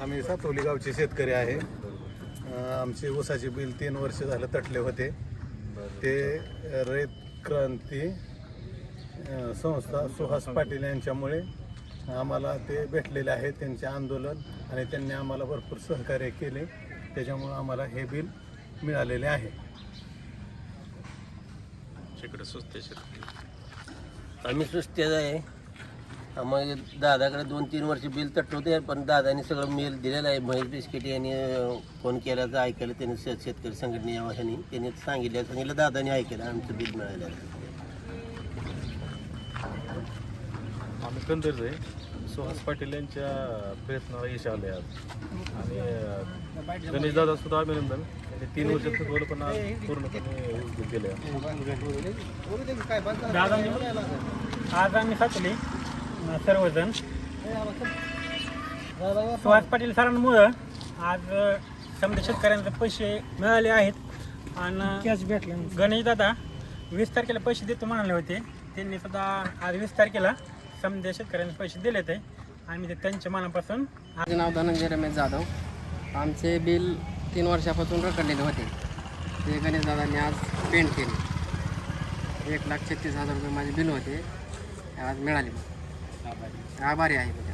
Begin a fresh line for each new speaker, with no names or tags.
आम्ही सातवली गावचे शेतकरी आहे. आमचे ऊसाचे बिल तीन वर्ष झालं तटले होते. ते रयत क्रांती संस्था सुहास पाटील यांच्यामुळे आम्हाला ते भेटलेले आहे त्यांचे आंदोलन आणि त्यांनी आम्हाला भरपूर सहकार्य केले. त्याच्यामुळं आम्हाला हे बिल मिळालेले आहे.
आम्ही सुस्तेच आहे. आम्हाला दादाकडे दोन तीन वर्ष बिल तटवते पण दादाने सगळं मेल दिलेलं आहे. महेश बिस्किट यांनी फोन केल्याचं ऐकलं त्यांनी शेत- शेतकरी संघटने ह्यांनी त्यांनी सांगितलं सांगितलं दादाने ऐकलं आमचं बिल मिळालं
आम्ही कंदर्ज आहे. सुहास पाटील यांच्या प्रयत्नाला यश आले आज. आणि अं, गणेश दादा सुद्धा अभिनंदन. त्यांनी तीन वर्ष थकवलं पण आज पूर्णपणे
दादांनी आज आम्ही साचले सर्वजण. सुहास पाटील सरांमुळं आज समजा शेतकऱ्यांचे पैसे मिळाले आहेत. आणि कॅश भेटले गणेश दादा वीस तारखेला पैसे देतो म्हणाले होते. त्यांनी सुद्धा आज वीस तारखेला समजा शेतकऱ्यांना पैसे दिलेत आहे आम्ही ते त्यांच्या मनापासून
माझे नाव धनंजय रमेश जाधव. आमचे बिल तीन वर्षापासून रखडलेले होते. ते गणेश दादांनी आज पेंट केले. एक लाख छत्तीस हजार रुपये माझे बिल होते. ते आज मिळाले. आभारी आभारी आहे बघा